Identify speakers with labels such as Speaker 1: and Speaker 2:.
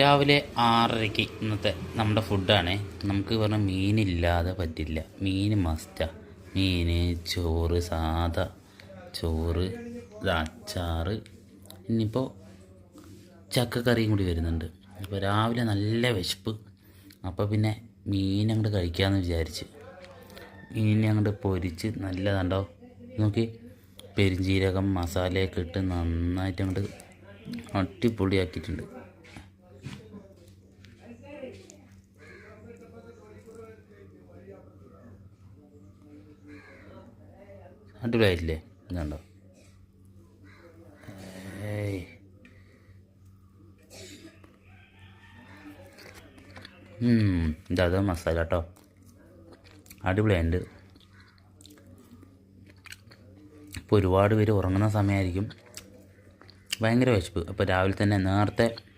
Speaker 1: രാവിലെ ആറരയ്ക്ക് ഇന്നത്തെ നമ്മുടെ ഫുഡാണ്. നമുക്ക് പറഞ്ഞാൽ മീനില്ലാതെ പറ്റില്ല. മീൻ മസ്റ്റാ. മീൻ ചോറ് സാധാ ചോറ് അച്ചാറ്. ഇനിയിപ്പോൾ ചക്കക്കറിയും കൂടി വരുന്നുണ്ട്. അപ്പോൾ രാവിലെ നല്ല വിശപ്പ്. അപ്പോൾ പിന്നെ മീൻ അങ്ങോട്ട് കഴിക്കാമെന്ന് വിചാരിച്ച്. മീൻ അങ്ങോട്ട് പൊരിച്ച് നല്ലതുണ്ടോ? നോക്കി. പെരിഞ്ജീരകം മസാലയൊക്കെ ഇട്ട് നന്നായിട്ട് അങ്ങോട്ട് അടിപൊളിയാക്കിയിട്ടുണ്ട്. അടിപൊളിയായിട്ടില്ലേ? ഇതുണ്ടോ? ഇതാ ഇതത് മസാല കേട്ടോ അടിപൊളിയായിട്ടുണ്ട് ഇപ്പോൾ ഒരുപാട് പേര് ഉറങ്ങുന്ന സമയമായിരിക്കും ഭയങ്കര വിശപ്പ്. അപ്പോൾ രാവിലെ തന്നെ നേരത്തെ